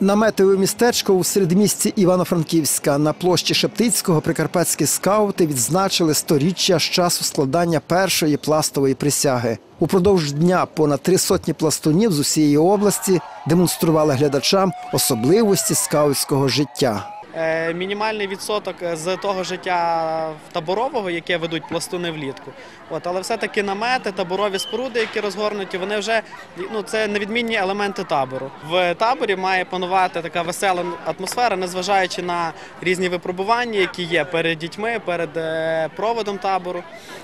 Наметове містечко у середмісті Івано-Франківська на площі Шептицького прикарпатські скаути відзначили сторіччя з часу складання першої пластової присяги. Упродовж дня понад три сотні пластунів з усієї області демонстрували глядачам особливості скаутського життя. Е, мінімальний відсоток з того життя таборового, яке ведуть пластуни влітку. От, але все-таки намети, таборові споруди, які розгорнуті, вони вже ну, це невідмінні елементи табору. В таборі має панувати така весела атмосфера, незважаючи на різні випробування, які є перед дітьми, перед е, проводом табору,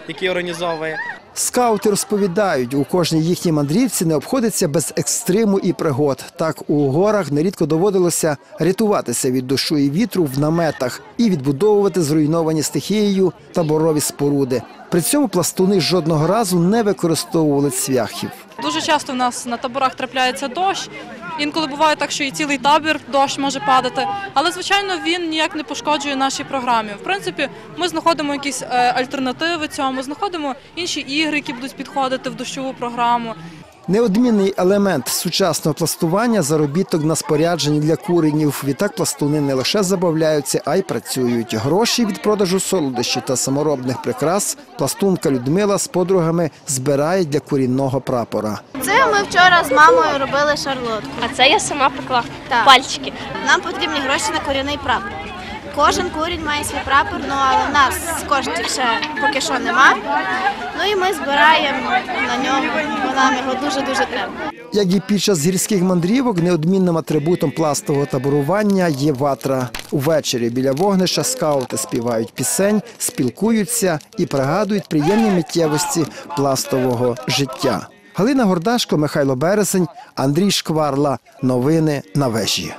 який організовує. Скаути розповідають, у кожній їхній мандрівці не обходиться без екстриму і пригод. Так у горах нерідко доводилося рятуватися від дощу і вітру в наметах і відбудовувати зруйновані стихією таборові споруди. При цьому пластуни жодного разу не використовували цвяхів. Дуже часто в нас на таборах трапляється дощ. Інколи буває так, що і цілий табір дощ може падати. Але звичайно він ніяк не пошкоджує нашій програмі. В принципі, ми знаходимо якісь е, альтернативи цьому, знаходимо інші ігри, які будуть підходити в дощову програму. Неодмінний елемент сучасного пластування заробіток на спорядженні для куренів. Відтак пластуни не лише забавляються, а й працюють. Гроші від продажу солодощів та саморобних прикрас пластунка Людмила з подругами збирає для курінного прапора. Ми вчора з мамою робили шарлотку. А це я сама пекла Так. пальчики. Нам потрібні гроші на корінний прапор. Кожен курінь має свій прапор, ну але в нас коштів ще поки що нема. Ну і ми збираємо на нього, бо нам його дуже-дуже треба. Як і під час гірських мандрівок, неодмінним атрибутом пластового таборування є ватра. Увечері біля вогнища скаути співають пісень, спілкуються і пригадують приємні миттєвості пластового життя. Галина Гордашко, Михайло Бересень, Андрій Шкварла. Новини на вежі.